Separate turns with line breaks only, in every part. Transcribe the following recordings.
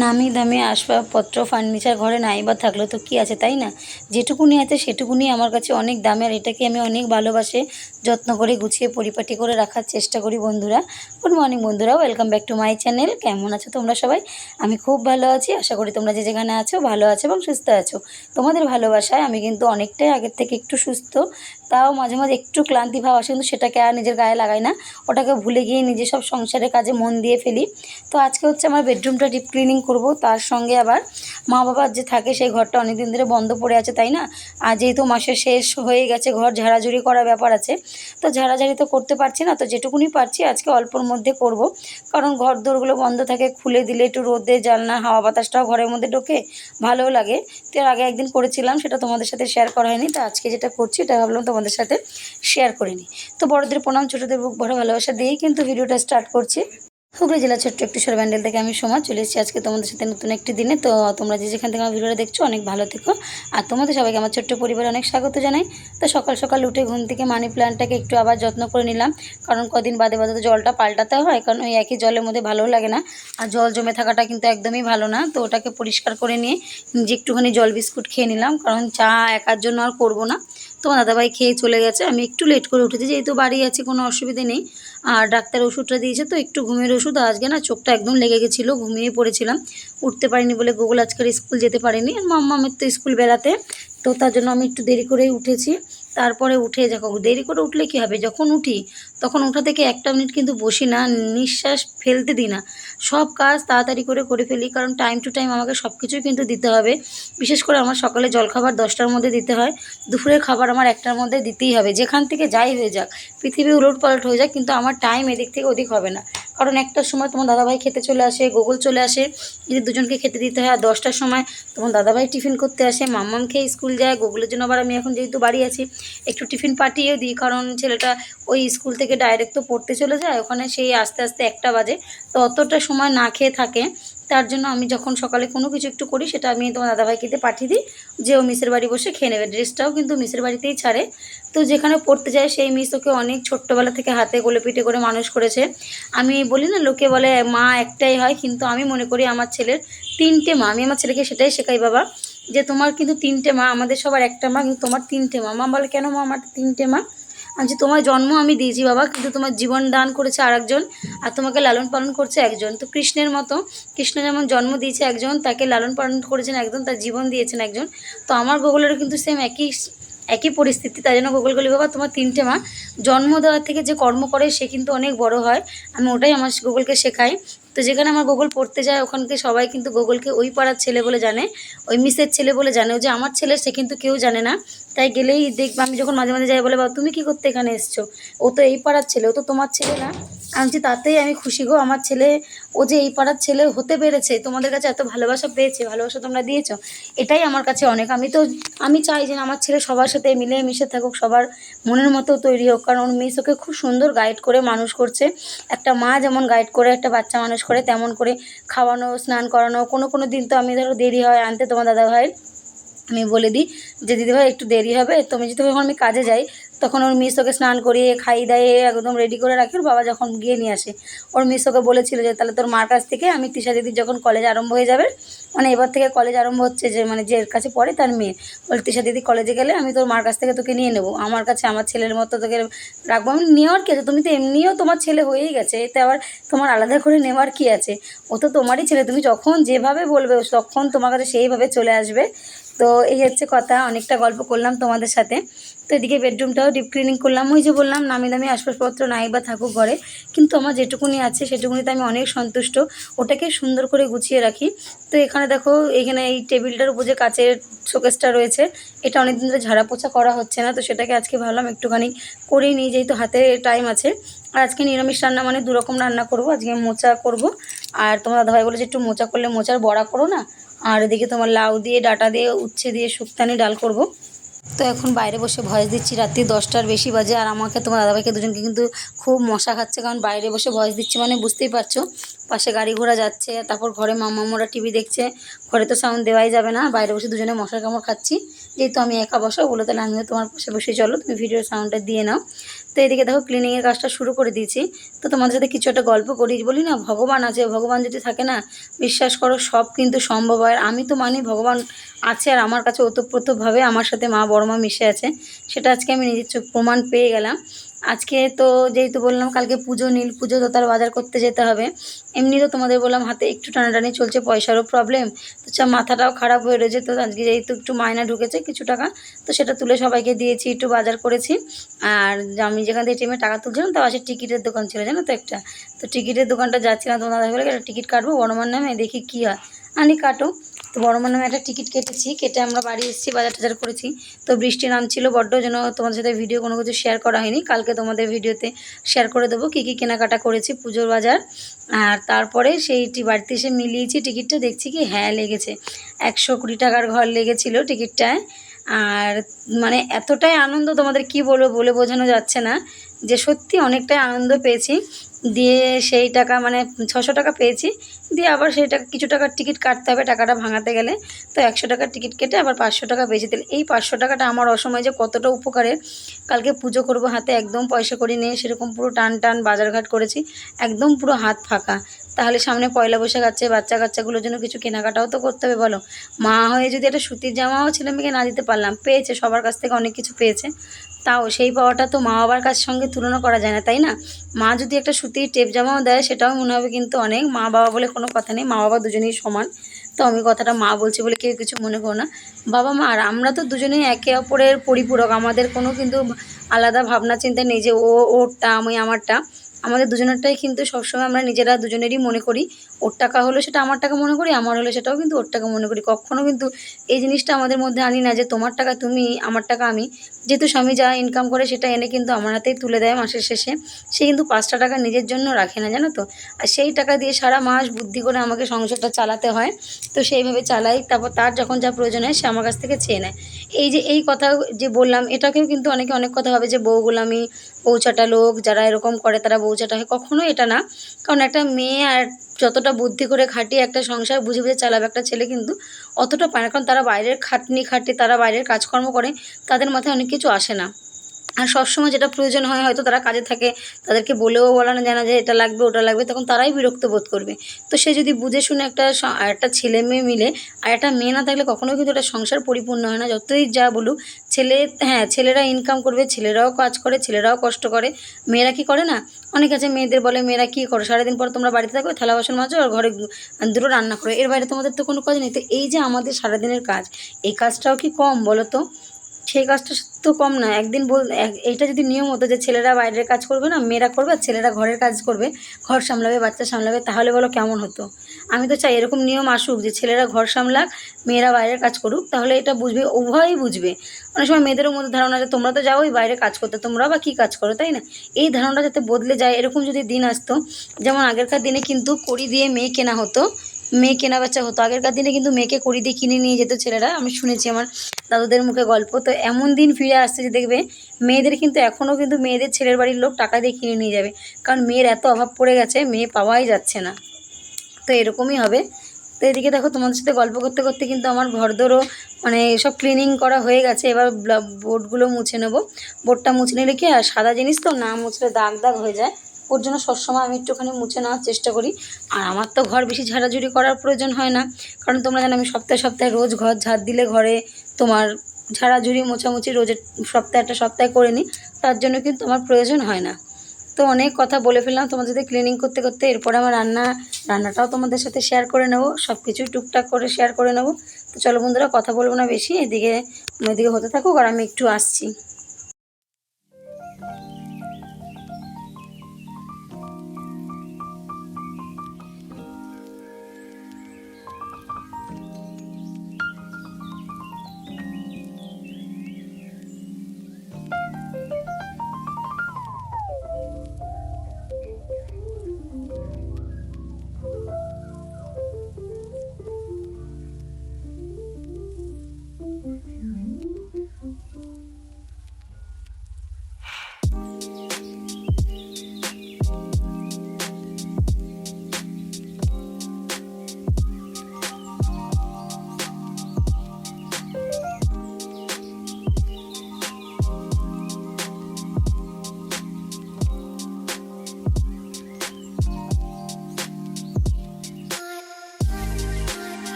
নামি দামি আসবাবপত্র ফার্নিচার ঘরে নাই বা থাকল তো কী আছে, তাই না? যেটুকুনি আছে সেটুকুনি আমার কাছে অনেক দামি আর এটাকে আমি অনেক ভালোবাসে, যত্ন করে গুছিয়ে পরিপাটি করে রাখার চেষ্টা করি বন্ধুরা। গুড মর্নিং বন্ধুরা welcome back to my channel কেমন আছো তোমরা সবাই? আমি খুব ভালো আছি, আশা করি তোমরা যে যেখানে আছো ভালো আছো এবং সুস্থ আছো। তোমাদের ভালোবাসায় আমি কিন্তু অনেকটাই আগের থেকে একটু সুস্থ তাও মাঝে মাঝে একটু ক্লান্তি ভাব আসে, কিন্তু সেটাকে আর নিজের গায়ে লাগাই না। ওটাকে ভুলে গিয়ে নিজে সব সংসারের কাজে মন দিয়ে ফেলি। তো আজকে হচ্ছে আমার বেডরুমটা ডিপ ক্লিনিং করব, তার সঙ্গে আবার মা বাবার যে থাকে সেই ঘরটা অনেকদিন ধরে বন্ধ পড়ে আছে, তাই না? আর যেহেতু মাসের শেষ হয়ে গেছে, ঘর ঝাড়াঝুড়ি করার ব্যাপার আছে, তো ঝাড়াঝাড়ি তো করতে পারছি না, তো যেটুকুনি পারছি আজকে অল্পর মধ্যে করব। কারণ ঘর দোরগুলো বন্ধ থাকে, খুলে দিলে একটু রোদে, জানলা, হাওয়া বাতাসটাও ঘরের মধ্যে ঢোকে, ভালোও লাগে। তো এর আগে একদিন করেছিলাম, সেটা তোমাদের সাথে শেয়ার করা হয়নি, তো আজকে যেটা করছি, এটা ভাবলাম তোমাদের সাথে শেয়ার করিনি তো বড়দের প্রণাম, ছোটদের বুক ভরা ভালোবাসা দিয়েই কিন্তু ভিডিওটা স্টার্ট করছি। হুগলি জেলার ছোট্ট একটু সর ব্যান্ডেল থেকে আমি সময় চলে এসেছি আজকে তোমাদের সাথে নতুন একটি দিনে। তো তোমরা যে যেখান থেকে আমার ভিডিওটা দেখছ, অনেক ভালো থেকো। আর তোমাদের সবাইকে আমার ছোট্ট পরিবারে অনেক স্বাগত জানাই। তো সকাল সকাল উঠে ঘুম থেকে মানি প্ল্যান্টটাকে একটু আবার যত্ন করে নিলাম। কারণ কদিন বাদে বাদে তো জলটা পাল্টাতে হয়, কারণ ওই একই জলের মধ্যে ভালোও লাগে না। আর জল জমে থাকাটা কিন্তু একদমই ভালো না। তো ওটাকে পরিষ্কার করে নিয়ে নিজে একটুখানি জল বিস্কুট খেয়ে নিলাম। কারণ চা একার জন্য আর করব না। তোমার দাদাভাই খেয়ে চলে গেছে। আমি একটু লেট করে উঠেছি, যেহেতু বাড়ি আছি, কোনো অসুবিধে নেই। আর ডাক্তার ওষুধটা দিয়েছে তো, একটু ঘুমের ওষুধ। আজকে না চোখটা একদম লেগে গেছিল, ঘুমিয়ে পড়েছিলাম। উঠতে পারিনি বলে গুগল আজকের স্কুল যেতে পারিনি। আর মাম্মা মাম্মামের তো স্কুল বেড়াতে, তো তার জন্য আমি একটু দেরি করেই উঠেছি। তারপরে উঠে, দেখো, দেরি করে উঠলে কি হবে? যখন উঠি তখন ওঠা থেকে একটা মিনিট কিন্তু বসি না, নিঃশ্বাস ফেলতে দিই না। সব কাজ তাড়াতাড়ি করে করে ফেলি, কারণ টাইম টু টাইম আমাকে সব কিছুই কিন্তু দিতে হবে। বিশেষ করে আমার সকালে জলখাবার দশটার মধ্যে দিতে হয়। দুপুরের খাবার আমার একটার মধ্যে দিতেই হবে। যেখান থেকে যাই হয়ে যাক, পৃথিবী উলট পালট হয়ে যাক, কিন্তু আমার টাইম এদিক থেকে ওদিক হবে না। কারণ একটার সময় তোমার দাদাভাই খেতে চলে আসে গোগল চলে আসে যদি দুজনকে খেতে দিতে হয়, আর দশটার সময় তোমার দাদাভাই টিফিন করতে আসে, মাম্মাম খেয়ে স্কুল যায় গোগলের জন্য আবার আমি এখন যেহেতু বাড়ি আছি, একটু টিফিন পাঠিয়েও দিই, কারণ ছেলেটা ওই স্কুল থেকে ডাইরেক্ট তো পড়তে চলে যায়, ওখানে সেই আস্তে আস্তে একটা বাজে। তো অতটা সময় না খেয়ে থাকে, তার জন্য আমি যখন সকালে কোনো কিছু একটু করি, সেটা আমি তোমার দাদাভাইকে পাঠিয়ে দিই, যে ও মিসের বাড়ি বসে খেয়ে নেবে। ড্রেসটাও কিন্তু মিসের বাড়িতেই ছাড়ে। তো যেখানে পড়তে যায়, সেই মিস ওকে অনেক ছোট্টবেলা থেকে হাতে গোলে পিঠে করে মানুষ করেছে। আমি বলি না, লোকে বলে, মা একটাই হয়। কিন্তু আমি মনে করি, আমার ছেলের তিনটে মা। আমি আমার ছেলেকে সেটাই শেখাই, বাবা, যে তোমার কিন্তু তিনটে মা, আমাদের সবার একটা মা, কিন্তু তোমার তিনটে মা। মা বলে, কেন মা, আমার তিনটে মা? আচ্ছা তোমার জন্ম আমি দিয়েছি বাবা, কিন্তু তোমার জীবন দান করেছে আরেকজন আর তোমাকে লালন পালন করছে একজন। তো কৃষ্ণের মতো, কৃষ্ণ যেমন জন্ম দিয়েছে একজন, তাকে লালন পালন করেছেন একজন, তার জীবন দিয়েছেন একজন। তো আমার গোগলেরও কিন্তু সেম একই একই পরিস্থিতি। তাই জন্য গোগল গলি বাবা, তোমার তিনটে মা, জন্ম দেওয়ার থেকে যে কর্ম করে সে কিন্তু অনেক বড় হয়। আমি ওটাই আমার গুগলকে শেখাই। তো যেখানে আমার গুগল পড়তে যায়, ওখানকে সবাই কিন্তু গুগলকে ওই পাড়ার ছেলে বলে জানে, ওই মিসের ছেলে বলে জানে। ও যে আমার ছেলে, সে কিন্তু কেউ জানে না। তাই গেলেই দেখবে, আমি যখন মাঝে মাঝে যাই, বলে, বাবা, তুমি কি করতে এখানে এসছো? ও তো এই পাড়ার ছেলে, ও তো তোমার ছেলে না। আমি তাতেই আমি খুশি গো, আমার ছেলে, ও যে এই পাড়ার ছেলে হতে পেরেছে, তোমাদের কাছে এত ভালোবাসা পেয়েছে, ভালোবাসা তোমরা দিয়েছ, এটাই আমার কাছে অনেক। আমি তো, আমি চাই যে আমার ছেলে সবার সাথে মিলে মিশে থাকুক, সবার মনের মতো তৈরি হোক, কারণ মিস ওকে খুব সুন্দর গাইড করে, মানুষ করছে। একটা মা যেমন গাইড করে, একটা বাচ্চা মানুষ করে, তেমন করে খাওয়ানো, স্নান করানো, কোনো কোনো দিন তো আমি ধরো দেরি হয়, আনতে তোমার দাদা ভাইয়ের আমি বলে দিই যে দিদিভাই একটু দেরি হবে। তুমি যদি যখন আমি কাজে যাই, তখন ওর মিস ওকে স্নান করিয়ে, খাইয়ে দাইয়ে একদম রেডি করে রাখি। ওর বাবা যখন গিয়ে নিয়ে আসে, ওর মিস ওকে বলেছিল যে, তাহলে তোর মার কাছ থেকে আমি তিশা দিদির যখন কলেজ আরম্ভ হয়ে যাবে মানে এবার থেকে কলেজ আরম্ভ হচ্ছে যে মানে যে কাছে পড়ে তার মেয়ে, বলে তিশা দিদি কলেজে গেলে আমি তোর মার কাছ থেকে তোকে নিয়ে নেব। আমার কাছে আমার ছেলের মতো তোকে রাখব। আমি নেওয়ার কি আছে? তুমি তো এমনিও তোমার ছেলে হয়েই গেছে। এতে আবার তোমার আলাদা করে নেওয়ার কি আছে? ও তো তোমারই ছেলে। তুমি যখন যেভাবে বলবে তখন তোমার কাছে সেইভাবে চলে আসবে। তো এই হচ্ছে কথা, অনেকটা গল্প করলাম তোমাদের সাথে। তো এদিকে বেডরুমটাও ডিপ ক্লিনিং করলাম। ওই যে বললাম, নামি দামি আসবাবপত্র নাই বা থাকুক ঘরে, কিন্তু আমার যেটুকুনি আছে সেটুকুনিতে আমি অনেক সন্তুষ্ট। ওটাকে সুন্দর করে গুছিয়ে রাখি। তো এখানে দেখো, এখানে এই টেবিলটার উপর যে কাচের শোকেসটা রয়েছে, এটা অনেকদিন ধরে ঝাড়া পোছা করা হচ্ছে না। তো সেটাকে আজকে ভাবলাম একটুখানি করেই নিই, যেহেতু হাতে টাইম আছে। আর আজকে নিরামিষ রান্না মানে দুরকম রান্না করব। আজকে মোচা করব। আর তোমার দাদাভাই বলে যে একটু মোচা করলে মোচার বড়া করো না? আর এদিকে তোমার লাউ দিয়ে, ডাটা দিয়ে, উচ্ছে দিয়ে, শুক্তানি ডাল করব। তো এখন বাইরে বসে ভয়েস দিচ্ছি, রাত্রি দশটার বেশি বাজে, আর আমাকে তোমার দাদাভাইকে দুজনকে কিন্তু খুব মশা খাচ্ছে, কারণ বাইরে বসে ভয়েস দিচ্ছি মানে বুঝতেই পারছ। পাশে গাড়ি ঘোড়া যাচ্ছে, তারপর ঘরে মামামোরা টিভি দেখছে, ঘরে তো সাউন্ড দেওয়াই যাবে না, বাইরে বসে দুজনে মশার কামড় খাচ্ছি। যেহেতু আমি একা বসো বলে তাহলে আমিও তোমার পাশে বসে চলো, তুমি ভিডিওর সাউন্ডটা দিয়ে নাও। তো এদিকে দেখো ক্লিনিংয়ের কাজটা শুরু করে দিয়েছি। তো তোমাদের সাথে কিছু একটা গল্প করি, বলি না? ভগবান আছে, ভগবান যদি থাকে না, বিশ্বাস করো সব কিন্তু সম্ভব হয়। আমি তো মানি ভগবান আছে আর আমার কাছে ওতপ্রোতভাবে আমার সাথে মা বড় মা মিশে আছে। সেটা আজকে আমি নিজের চোখ প্রমাণ পেয়ে গেলাম। আজকে তো যেহেতু বললাম কালকে পুজো, নীল পুজো, তো তার বাজার করতে যেতে হবে। এমনি তো তোমাদের বললাম হাতে একটু টানাটানি চলছে, পয়সারও প্রবলেম তো চা, মাথাটাও খারাপ হয়ে রয়েছে, তো আজকে যেহেতু একটু মায়না ঢুকেছে কিছু টাকা, তো সেটা তুলে সবাইকে দিয়েছি, একটু বাজার করেছি। আর আমি যেখান থেকে টিমে টাকা তুলছিলাম, তার পাশে টিকিটের দোকান ছিল, জানো তো একটা। তো টিকিটের দোকানটা যাচ্ছিলাম তোমার দাদা বলে, একটা টিকিট কাটবো বড়মার নামে, দেখি কী হয়। আনি কাটো তো বড় মার নামে একটা টিকিট কেটেছি, কেটে আমরা বাড়ি এসেছি, বাজার টাজার করেছি। তো বৃষ্টি নামছিল বড্ড, যেন তোমাদের সাথে ভিডিও কোনো কিছু শেয়ার করা হয়নি। কালকে তোমাদের ভিডিওতে শেয়ার করে দেবো কী কী কেনাকাটা করেছি পুজোর বাজার। আর তারপরে সেইটি বাড়িতে এসে মিলিয়েছি টিকিটটা, দেখছি কি হ্যাঁ লেগেছে। একশো কুড়ি টাকার ঘর লেগেছিলো টিকিটটায়। আর মানে এতটাই আনন্দ তোমাদের কি বলব, বলে বোঝানো যাচ্ছে না। যে সত্যি অনেকটাই আনন্দ পেয়েছি। দিয়ে সেই টাকা মানে ছশো টাকা পেয়েছি। দিয়ে আবার সেই টাকা, কিছু টাকার টিকিট কাটতে হবে টাকাটা ভাঙাতে গেলে। তো একশো টাকার টিকিট কেটে আবার পাঁচশো টাকা পেয়েছি তাহলে এই পাঁচশো টাকাটা আমার অসময় যে কতটা উপকারের কালকে পুজো করব হাতে, একদম পয়সা করি নিয়ে সেরকম পুরো টান টান বাজারঘাট করেছি, একদম পুরো হাত ফাঁকা। তাহলে সামনে পয়লা বৈশাখ আছে, বাচ্চা কাচ্চাগুলোর জন্য কিছু কেনাকাটাও তো করতে হবে, বলো। মা হয়ে যদি একটা সুতির জামাও ছেলে মেয়েকে না দিতে পারলাম, পেয়েছে, সবার কাছ থেকে অনেক কিছু পেয়েছে। তাও সেই পাওয়াটা তো মা বাবার কাছ সঙ্গে তুলনা করা যায় না, তাই না? মা যদি একটা সুতির টেপ জামাও দেয়, সেটাও মনে হবে কিন্তু অনেক মা বাবা বলে কোনো কথা নেই, মা বাবা দুজনেই সমান। তো আমি কথাটা মা বলছি বলে কেউ কিছু মনে করো না। বাবা মা, আর আমরা তো দুজনেই একে অপরের পরিপূরক, আমাদের কোনো কিন্তু আলাদা ভাবনা চিন্তা নেই যে ও, ওরটা, আমি আমারটা। আমাদের দুজনেরটাই কিন্তু সবসময় আমরা নিজেরা দুজনেরই মনে করি। ওর টাকা হলো সেটা আমার টাকা মনে করি, আমার হলে সেটাও কিন্তু ওর টাকা মনে করি। কখনো কিন্তু এই জিনিসটা আমাদের মধ্যে আনি না যে তোমার টাকা তুমি, আমার টাকা আমি। যেহেতু স্বামী যা ইনকাম করে সেটা এনে কিন্তু আমার হাতেই তুলে দেয় মাসের শেষে। সে কিন্তু পাঁচটা টাকা নিজের জন্য রাখে না, জানো তো? আর সেই টাকা দিয়ে সারা মাস বুদ্ধি করে আমাকে সংসারটা চালাতে হয়। তো সেইভাবে চালাই, তারপর তার যখন যা প্রয়োজন হয় সে আমার কাছ থেকে চেয়ে নেয়। এই যে এই কথা যে বললাম, এটাকেও কিন্তু অনেকে অনেক কথা ভাবে যে বউগুলামি বউচাটা লোক যারা এরকম করে, তারা বউচাটা হয়। কখনো এটা না। কারণ একটা মেয়ে আর যতটা বুদ্ধি করে খাটিয়ে একটা সংসার বুঝে বুঝে চালাবে একটা ছেলে কিন্তু অতটা পায় না। কারণ তারা বাইরের খাটনি খাটে তারা বাইরের কাজকর্ম করে, তাদের মাথায় অনেক কিছু আসে না। আর সবসময় যেটা প্রয়োজন হয় হয়তো তারা কাজে থাকে, তাদেরকে বলেও বলানো যায় না যে এটা লাগবে, ওটা লাগবে, তখন তারাই বিরক্ত বোধ করবে। তো সে যদি বুঝে শুনে একটা আর একটা ছেলে মেয়ে মিলে, আর একটা মেয়ে না থাকলে কখনোই কিন্তু একটা সংসার পরিপূর্ণ হয় না। যতই যা বলুক, ছেলে হ্যাঁ ছেলেরা ইনকাম করবে, ছেলেরাও কাজ করে, ছেলেরাও কষ্ট করে। মেয়েরা কি করে না? অনেক আছে মেয়েদের বলে, মেয়েরা কী করো? সারাদিন পর তোমরা বাড়িতে থাকো, থালা বাসন মাজো আর ঘরে দুটো রান্না করো। এর বাইরে তোমাদের তো কোনো কাজ নেই। তো এই যে আমাদের সারাদিনের কাজ, এই কাজটাও কি কম বলো তো? সেই কাজটা তো কম না। একদিন বল এইটা যদি নিয়ম হতো যে ছেলেরা বাইরের কাজ করবে না, মেয়েরা করবে আর ছেলেরা ঘরের কাজ করবে, ঘর সামলাবে, বাচ্চা সামলাবে, তাহলে বলো কেমন হতো? আমি তো চাই এরকম নিয়ম আসুক যে ছেলেরা ঘর সামলাক, মেয়েরা বাইরের কাজ করুক, তাহলে এটা বুঝবে, উভয়ই বুঝবে। অনেক সময় মেয়েদেরও মধ্যে ধারণা যে তোমরা তো যাওই বাইরে কাজ করতে, তোমরা বা কী কাজ করো, তাই না? এই ধারণাটা যাতে বদলে যায়, এরকম যদি দিন আসতো, যেমন আগেরকার দিনে কিন্তু কড়ি দিয়ে মেয়ে কেনা হতো মেয়ে কেনা বেচা হতো। আগেরকার দিনে কিন্তু মেয়েকে কড়ি দিয়ে কিনে নিয়ে যেত ছেলেরা। আমি শুনেছি আমার দাদুদের মুখে গল্প। তো এমন দিন ফিরে আসছে যে দেখবে মেয়েদের কিন্তু এখনও কিন্তু মেয়েদের ছেলের বাড়ির লোক টাকা দিয়ে কিনে নিয়ে যাবে। কারণ মেয়ের এত অভাব পড়ে গেছে, মেয়ে পাওয়াই যাচ্ছে না। তো এরকমই হবে। তো এদিকে দেখো, তোমাদের সাথে গল্প করতে করতে কিন্তু আমার ঘরদোরও মানে সব ক্লিনিং করা হয়ে গেছে। এবার বোর্ডগুলো মুছে নেব। বোর্ডটা মুছে নিলে কি আর সাদা জিনিস তো না মুছলে দাগ দাগ হয়ে যায়। ওর জন্য সবসময় আমি একটুখানি মুছে নেওয়ার চেষ্টা করি। আর আমার তো ঘর বেশি ঝাড়াঝুড়ি করার প্রয়োজন হয় না। কারণ তোমরা জানো আমি সপ্তাহে সপ্তাহে রোজ ঘর ঝাড় দিলে ঘরে তোমার ঝাড়াঝুড়ি, মোছামুছি রোজের সপ্তাহে একটা সপ্তাহে করে নিই। তার জন্য কিন্তু আমার প্রয়োজন হয় না। তো অনেক কথা বলে ফেললাম তোমাদের সাথে ক্লিনিং করতে করতে। এরপরে আমার রান্না, রান্নাটাও তোমাদের সাথে শেয়ার করে নেব। সব কিছুই টুকটাক করে শেয়ার করে নেব। তো চলো বন্ধুরা, কথা বলব না বেশি। এদিকে এদিকে হতে থাকুক আর আমি একটু আসছি।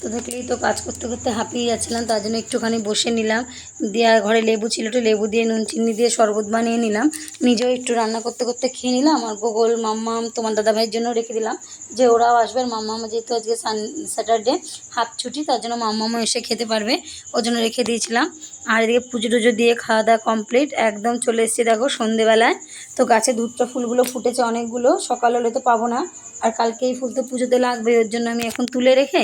তো দেখলেই তো কাজ করতে করতে হাঁপিয়ে যাচ্ছিলাম, তার জন্য একটুখানি বসে নিলাম। দিয়ে আর ঘরে লেবু ছিল একটু লেবু দিয়ে, নুন চিনি দিয়ে শরবত বানিয়ে নিলাম। নিজেও একটু রান্না করতে করতে খেয়ে নিলাম আর গোগল, মাম্মাম, তোমার দাদা ভাইয়ের জন্য রেখে দিলাম যে ওরাও আসবে। আর মাম্মাম যেহেতু আজকে সান, স্যাটারডে, হাফ ছুটি, তার জন্য মাম্মামও এসে খেতে পারবে, ওর জন্য রেখে দিয়েছিলাম। আর এদিকে পুজো টুজো দিয়ে খাওয়া দাওয়া কমপ্লিট একদম চলে এসেছি দেখো সন্ধেবেলায়। তো গাছে দুধটা ফুলগুলো ফুটেছে অনেকগুলো, সকাল হলে তো পাবো না। আর কালকে এই ফুল তো পুজোতে লাগবে, ওর জন্য আমি এখন তুলে রেখে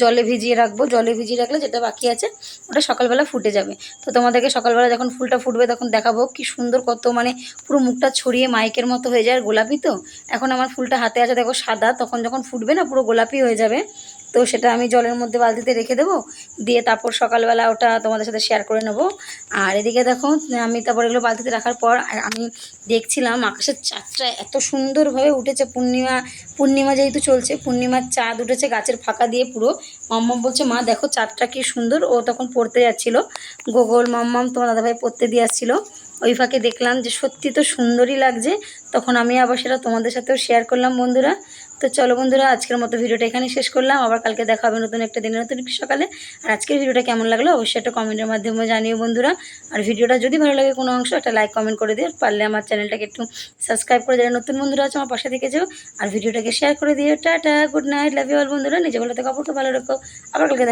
জলে ভিজিয়ে রাখব। জলে ভিজিয়ে রাখলে যেটা বাকি আছে, ওটা সকালবেলা ফুটে যাবে। তো তোমাদেরকে সকালবেলা যখন ফুলটা ফুটবে তখন দেখাবো কি সুন্দর কত মানে পুরো মুখটা ছড়িয়ে মাইকের মতো হয়ে যায়। আর গোলাপি তো? এখন আমার ফুলটা হাতে আছে, দেখো সাদা, তখন যখন ফুটবে না পুরো গোলাপি হয়ে যাবে। তো সেটা আমি জলের মধ্যে বালতিতে রেখে দেবো। দিয়ে তারপর সকালবেলা ওটা তোমাদের সাথে শেয়ার করে নেব। আর এদিকে দেখো, আমি তারপর এগুলো বালতিতে রাখার পর আমি দেখছিলাম আকাশের চাঁদটা এত সুন্দরভাবে উঠেছে। পূর্ণিমা পূর্ণিমা যেহেতু চলছে, পূর্ণিমার চাঁদ উঠেছে গাছের ফাঁকা দিয়ে পুরো। মাম্মাম বলছে, মা, দেখো চাঁদটা কি সুন্দর। ও তখন পড়তে যাচ্ছিল। গোগল, মাম্মাম, তোমার দাদাভাই পড়তে দিয়ে আসছিল। ওই ফাঁকে দেখলাম যে সত্যি তো সুন্দরই লাগছে। তখন আমি আবার সেটা তোমাদের সাথেও শেয়ার করলাম বন্ধুরা। তো চলো বন্ধুরা, আজকের মতো ভিডিওটা এখানে শেষ করলাম। আবার কালকে দেখা হবে নতুন একটা দিনের নতুন সকালে। আর আজকের ভিডিওটা কেমন লাগল অবশ্যই একটা কমেন্টের মাধ্যমে জানিও বন্ধুরা। আর ভিডিওটা যদি ভালো লাগে কোনো অংশ, একটা লাইক কমেন্ট করে দিও। পারলে আমার চ্যানেলটাকে একটু সাবস্ক্রাইব করে যারা নতুন বন্ধুরা আছে, আমার পাশে থেকে যাও। আর ভিডিওটাকে শেয়ার করে দিও। Tata good night love you all বন্ধুরা। নিজে ভালো থেকে, অপরকে ভালো রাখো। আবার কালকে